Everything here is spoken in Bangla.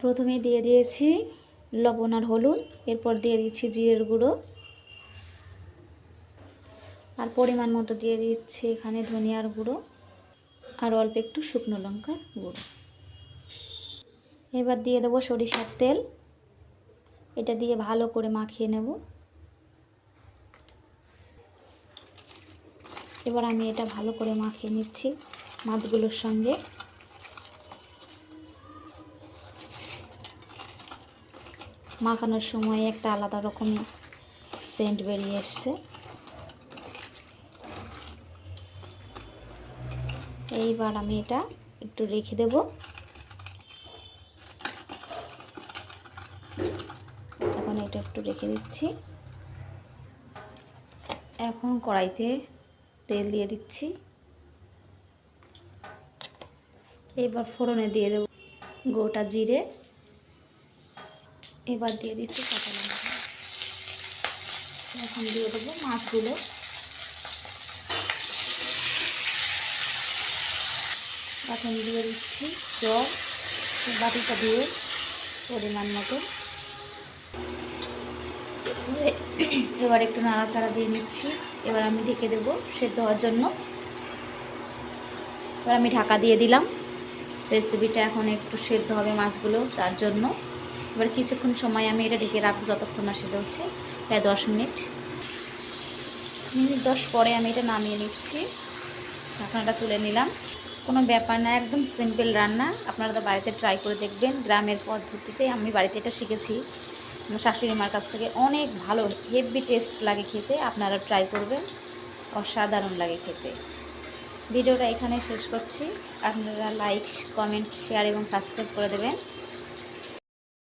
প্রথমে দিয়ে দিয়েছি লবণ আর হলুদ, এরপর দিয়ে দিচ্ছি জিরের গুঁড়ো। আর পরিমাণ মতো দিয়ে দিচ্ছি এখানে ধনিয়ার গুঁড়ো আর অল্প একটু শুকনো লঙ্কার গুঁড়ো। এবার দিয়ে দেবো সরিষার তেল। এটা দিয়ে ভালো করে মাখিয়ে নেব। এবার আমি এটা ভালো করে মাখিয়ে নিচ্ছি মাছগুলোর সঙ্গে। মাখানোর সময় একটা আলাদা রকমের সেন্ট বেরিয়ে এসছে। এইবার আমি এটা একটু রেখে দেব। এখন এটা একটু রেখে দিচ্ছি। এখন কড়াইতে তেল দিয়ে দিচ্ছি। এবার ফোড়নে দিয়ে দেব গোটা জিরে। এবার দিয়ে দিচ্ছি কাঁচা লঙ্কা। এখন দিয়ে দেবো মাছগুলো। এখন দিয়ে দিচ্ছি জল, বাটিটা দিয়ে পরিমাণ মতো। এবার একটু নাড়াচাড়া দিয়ে নিচ্ছি। এবার আমি ঢেকে দেবো সেদ্ধ হওয়ার জন্য। এবার আমি ঢাকা দিয়ে দিলাম। রেসিপিটা এখন একটু সেদ্ধ হবে মাছগুলো, তার জন্য। এবার কিছুক্ষণ সময় আমি এটা ঢেকে রাখব যতক্ষণ না সেদ্ধ হচ্ছে প্রায় দশ মিনিট। মিনিট দশ পরে আমি এটা নামিয়ে নিচ্ছি। ঢাকনাটা তুলে নিলাম। কোনো ব্যাপার না, একদম সিম্পল রান্না। আপনারা তো বাড়িতে ট্রাই করে দেখবেন গ্রামের পদ্ধতিতে। আমি বাড়িতে এটা শিখেছি। আমার শাশুড়ি মার কাছ থেকে অনেক ভালো হেভি টেস্ট লাগে খেতে। আপনারা ট্রাই করবেন। অসাধারণ লাগে খেতে। ভিডিওটা এখানে শেষ করছি। আপনারা লাইক কমেন্ট শেয়ার এবং সাবস্ক্রাইব করে দেবেন।